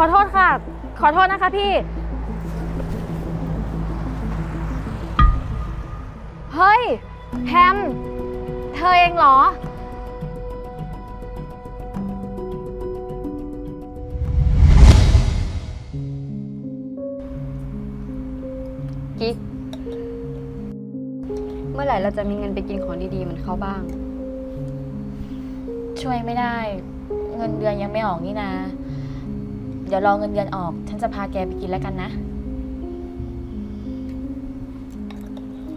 ขอโทษค่ะ ขอโทษนะคะพี่ เฮ้ยแฮม เธอเองเหรอ กิ๊ก เมื่อไหร่เราจะมีเงินไปกินของดีๆเหมือนเขาบ้าง ช่วยไม่ได้ เงินเดือนยังไม่ออกนี่นะ เดี๋ยวรอเงินเดือนออก ฉันจะพาแกไปกินแล้วกันนะ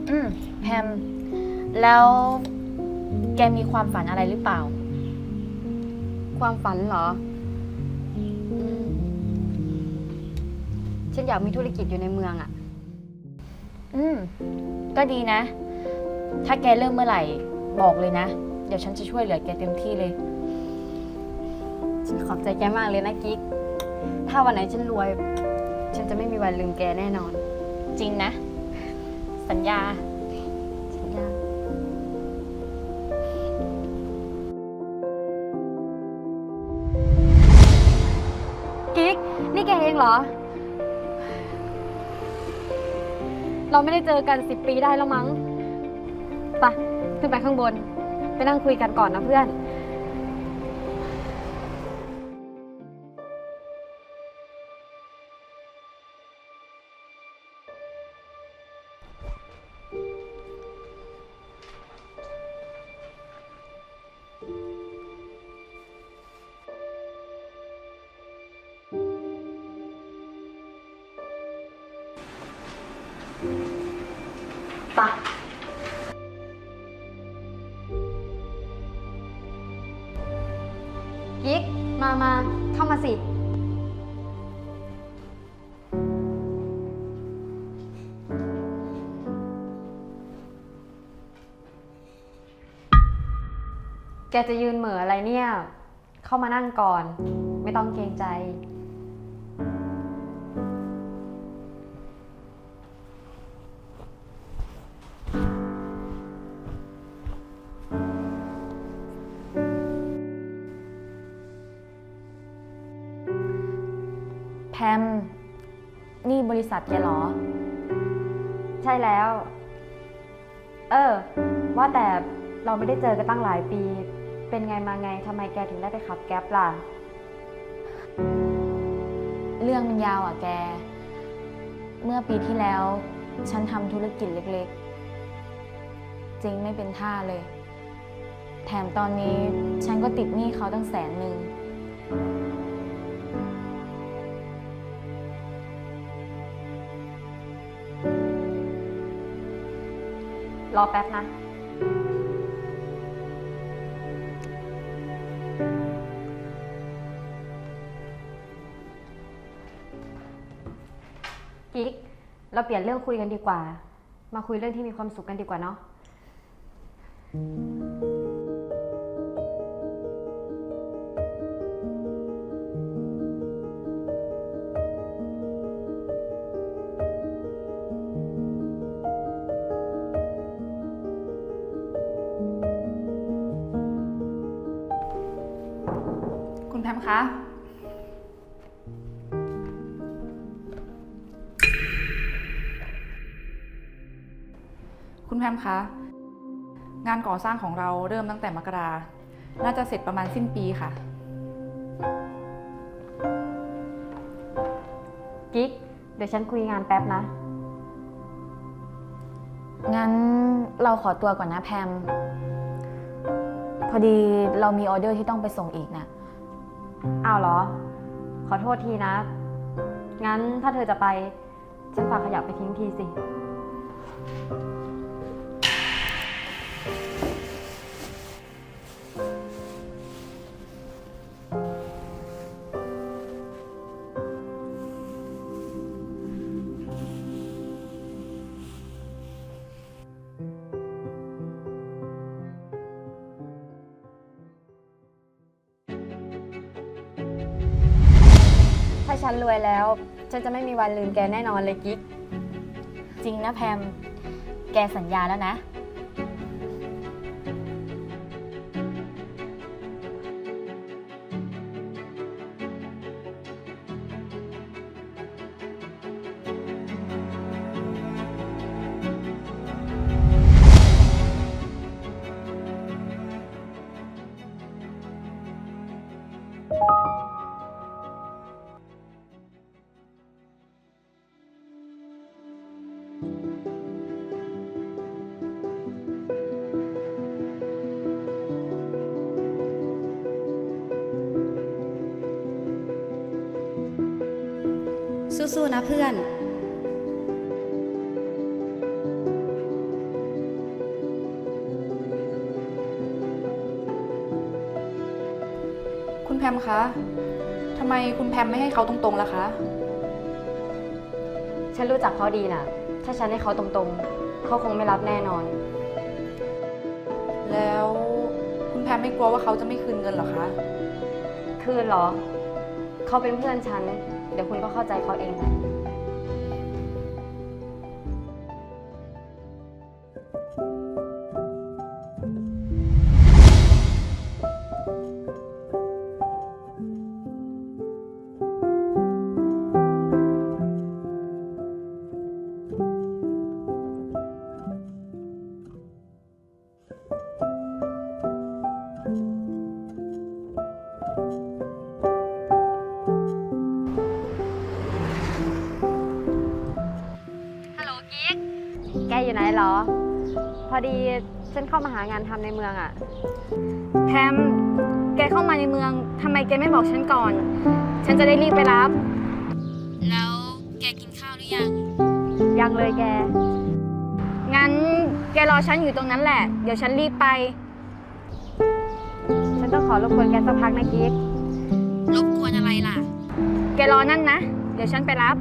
อืมแพมแล้วแกมีความฝันอะไรหรือเปล่า ความฝันเหรออืมฉันอยากมีธุรกิจอยู่ในเมืองอะอืม ก็ดีนะ ถ้าแกเริ่มเมื่อไหร่ บอกเลยนะ เดี๋ยวฉันจะช่วยเหลือแกเต็มที่เลย ฉันขอบใจแกมากเลยนะกิ๊ก ถ้าวันไหนฉันรวย ฉันจะไม่มีวันลืมแกแน่นอน จริงนะ สัญญา สัญญา กิ๊ก นี่แกเองเหรอ เราไม่ได้เจอกันสิบปีได้แล้วมั้ง ไปะขึ้นไปข้างบน ไปนั่งคุยกันก่อนนะเพื่อน กิ๊ก มามาเข้ามาสิ แกจะยืนเหม่ออะไรเนี่ย เข้ามานั่งก่อน ไม่ต้องเกรงใจ ม นี่บริษัทแกเหรอ ใช่แล้ว เออ ว่าแต่เราไม่ได้เจอกันตั้งหลายปี เป็นไงมาไงทำไมแกถึงได้ไปขับแก๊ปล่ะ เรื่องมันยาวอะแก เมื่อปีที่แล้ว ฉันทำธุรกิจเล็กๆ จริงไม่เป็นท่าเลย แถมตอนนี้ฉันก็ติดหนี้เขาตั้งแสนหนึ่ง รอแป๊บนะ กิ๊ก เราเปลี่ยนเรื่องคุยกันดีกว่า มาคุยเรื่องที่มีความสุขกันดีกว่าเนาะ คุณแพมคะ คุณแพมคะ งานก่อสร้างของเราเริ่มตั้งแต่มกรา น่าจะเสร็จประมาณสิ้นปีค่ะ กิ๊ก เดี๋ยวฉันคุยงานแป๊บนะ งั้นเราขอตัวก่อนนะแพม พอดีเรามีออเดอร์ที่ต้องไปส่งอีกนะ อ้าวเหรอ ขอโทษทีนะ งั้นถ้าเธอจะไป ฉันฝากขยะไปทิ้งทีสิ ฉันรวยแล้ว ฉันจะไม่มีวันลืมแกแน่นอนเลยกิ๊ก จริงนะแพม แกสัญญาแล้วนะ สู้ๆนะเพื่อนคุณแพมคะ ทำไมคุณแพมไม่ให้เขาตรงๆล่ะคะ ฉันรู้จักเขาดีน่ะ ถ้าฉันให้เขาตรงๆ เขาคงไม่รับแน่นอน แล้วคุณแพมไม่กลัวว่าเขาจะไม่คืนเงินเหรอคะ คืนเหรอ เขาเป็นเพื่อนฉัน เดี๋ยวคุณก็เข้าใจเขาเองแหละ แกอยู่ไหนเหรอ พอดีฉันเข้ามาหางานทำในเมืองอะ่ะแพม แกเข้ามาในเมือง ทำไมแกไม่บอกฉันก่อน ฉันจะได้รีบไปรับ แล้วแกกินข้าวหรือยัง ยังเลยแก งั้นแกรอฉันอยู่ตรงนั้นแหละ เดี๋ยวฉันรีบไป ฉันต้องขอรบกวนแกสักพักนะกิ๊ก รบกวนอะไรล่ะ แกรอนั่นนะ เดี๋ยวฉันไปรับ